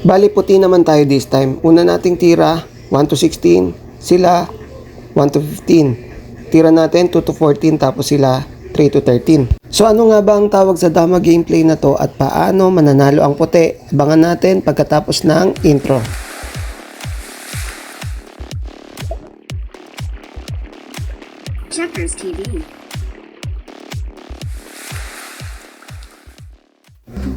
Bali puti naman tayo this time. Una nating tira, 1 to 16. Sila, 1 to 15. Tira natin 2 to 14 tapos sila 3 to 13. So ano nga ba ang tawag sa Dama gameplay na to at paano mananalo ang puti? Abangan natin pagkatapos ng intro. Checkers TV.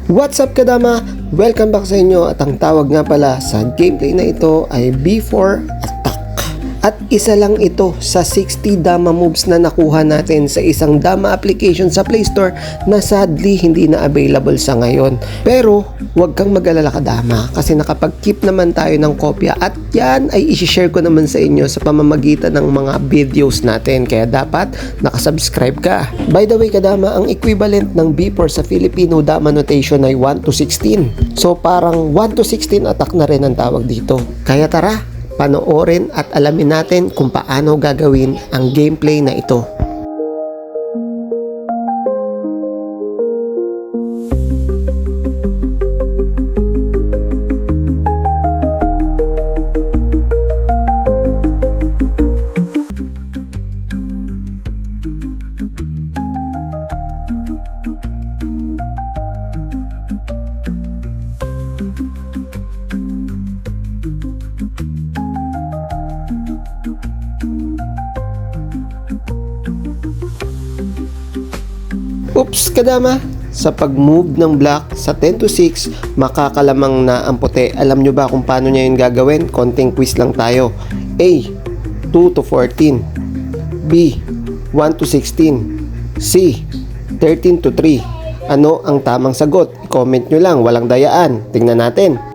What's up kadama? Welcome back sa inyo at ang tawag nga pala sa gameplay na ito ay B4 Attack. At isa lang ito sa 60 Dama moves na nakuha natin sa isang Dama application sa Play Store na sadly hindi na available sa ngayon. Pero huwag kang mag-alala kadama kasi nakapag-keep naman tayo ng kopya at yan ay isi-share ko naman sa inyo sa pamamagitan ng mga videos natin kaya dapat nakasubscribe ka. By the way kadama, ang equivalent ng B4 sa Filipino Dama notation ay 1 to 16. So parang 1 to 16 attack na rin ang tawag dito. Kaya tara, panoorin at alamin natin kung paano gagawin ang gameplay na ito. Oops, kadama! Sa pag-move ng black sa 10 to 6, makakalamang na ang puti. Alam nyo ba kung paano niya yun gagawin? Konting quiz lang tayo. A. 2 to 14 B. 1 to 16 C. 13 to 3 Ano ang tamang sagot? I-comment nyo lang, walang dayaan. Tingnan natin.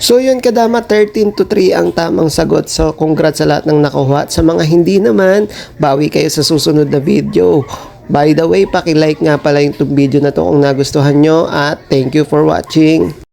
So yun kadama 13 to 3 ang tamang sagot. So congrats sa lahat ng nakuha. At sa mga hindi naman, bawi kayo sa susunod na video. By the way, paki-like nga pala yung video na to kung nagustuhan nyo at thank you for watching.